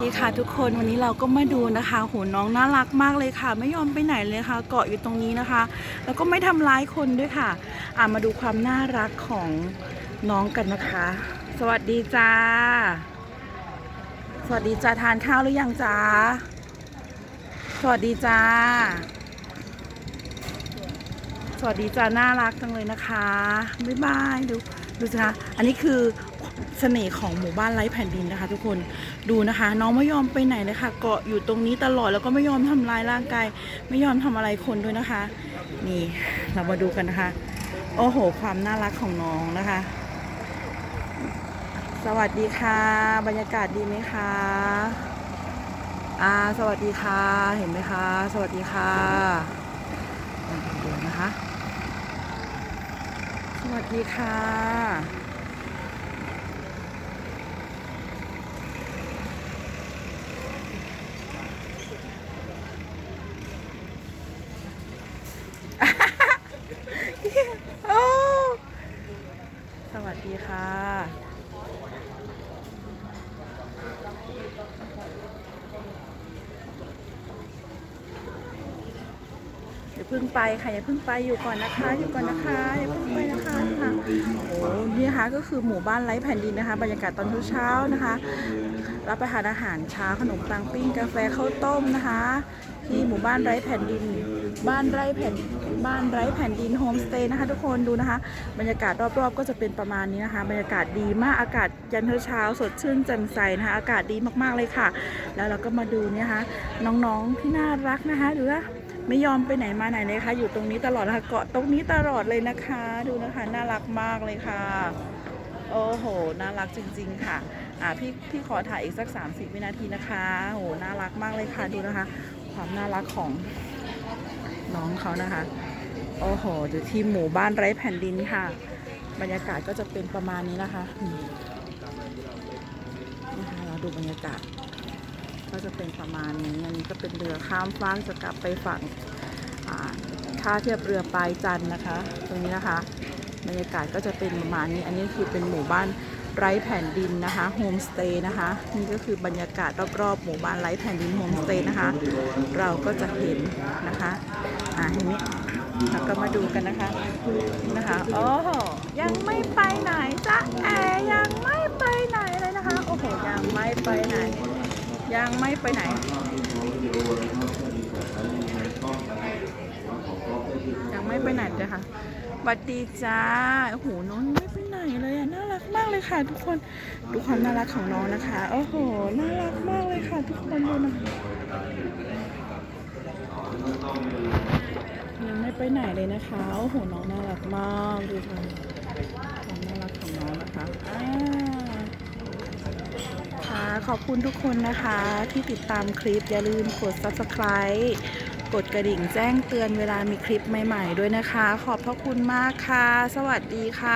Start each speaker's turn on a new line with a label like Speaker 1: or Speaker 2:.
Speaker 1: สวัสดีค่ะทุกคนวันนี้เราก็มาดูนะคะโหน้องน่ารักมากเลยค่ะ ไม่ยอมไปไหนเลยค่ะ เกาะอยู่ตรงนี้นะคะ แล้วก็ไม่ทำร้ายคนด้วยค่ะ อ่ามาดูความน่ารักของน้องกันนะคะ สวัสดีจ้า สวัสดีจ้าทานข้าวหรือยังจ้าสวัสดีจ้า สวัสดีจ้าน่ารักจังเลยนะคะบ๊ายบายดูดูสิคะอันนี้คือ เสน่ห์ของหมู่บ้านไร้แผ่นดินนะคะ ทุกคนดูนะคะ น้องไม่ยอมไปไหนเลยค่ะ เกาะอยู่ตรงนี้ตลอดแล้วก็ไม่ยอมทำลายร่างกาย ไม่ยอมทำอะไรคนด้วยนะคะ นี่เรามาดูกันนะคะ โอ้โห ความน่ารักของน้องนะคะ สวัสดีค่ะ บรรยากาศดีไหมคะอ่าสวัสดีค่ะ เห็นไหมคะ สวัสดีค่ะอะเดี๋ยวนะคะ สวัสดีค่ะ โอ้สวัสดี ค่ะ อย่าเพิ่งไปค่ะอย่าเพิ่งไปอยู่ก่อนนะคะ อยู่ก่อนนะคะอย่าเพิ่งไปนะคะค่ะโอ้นี่นะคะก็คือหมู่บ้านไร้แผ่นดินนะคะ บรรยากาศตอนเช้าๆนะคะ รับประทานอาหารเช้าขนมปังปิ้งกาแฟข้าวต้มนะคะ ที่หมู่บ้านไร้แผ่นดิน บ้านไร้แผ่นบ้านไร้แผ่นดินโฮมสเตย์นะคะ ทุกคนดูนะคะ บรรยากาศรอบๆ ก็จะเป็นประมาณนี้นะคะ บรรยากาศดีมากอากาศยันเช้าสดชื่นแจ่มใสนะคะ อากาศดีมากๆเลยค่ะ แล้วเราก็มาดูเนี่ยนะคะน้องๆที่น่ารักนะคะดูนะไม่ยอมไปไหนมาไหนเลยค่ะ อยู่ตรงนี้ตลอดนะคะเกาะตรงนี้ตลอดเลยนะคะ ดูนะคะน่ารักมากเลยค่ะ โอ้โห น่ารักจริง ๆ ค่ะ อ่าพี่พี่ขอถ่ายอีกสัก 30 วินาทีนะคะโอ้โห น่ารักมากเลยค่ะ ดูนะคะ ความน่ารักของน้องเขานะคะ โอ้โหอยู่ที่หมู่บ้านไร้แผ่นดินค่ะ บรรยากาศก็จะเป็นประมาณนี้นะคะนะคะเราดูบรรยากาศ ก็จะเป็นประมาณนี้ อันนี้ก็เป็นเรือข้ามฟากจะกลับไปฝั่งอ่าท่าเทียบเรือปลายจันนะคะ ตรงนี้นะคะ บรรยากาศก็จะเป็นประมาณนี้ อันนี้คือเป็นหมู่บ้านไร้แผ่นดินนะคะโฮมสเตย์นะคะนี่ก็คือบรรยากาศรอบๆหมู่บ้านไร้แผ่นดินโฮมสเตย์นะคะ เราก็จะเห็นนะคะอ่าทีนี้เราก็มาดูกันนะคะนะคะโอ้ยังไม่ไปไหนจ้ะแอยังไม่ไปไหนเลยนะคะโอ้โหยังไม่ไปไหน ยังไม่ไปไหน ยังไม่ไปไหนเลยค่ะส วัสดีจ้าโอ้โหน้องไม่ไปไหนเลยอะน่ารักมากเลยค่ะทุกคนดูความน่ารักของน้องนะคะโอ้โหน่ารักมากเลยค่ะ ทุกคนดูนะคะยังไม่ไปไหนเลยนะคะโอ้โหน้องน่ารักมากดูค่ะความน่ารักของน้องนะคะค่ะขอบคุณทุกคนนะคะที่ติดตามคลิปอย่าลืมกด subscribe กดกระดิ่งแจ้งเตือนเวลามีคลิปใหม่ ๆ ด้วยนะคะ ขอบพระคุณมากค่ะ สวัสดีค่ะ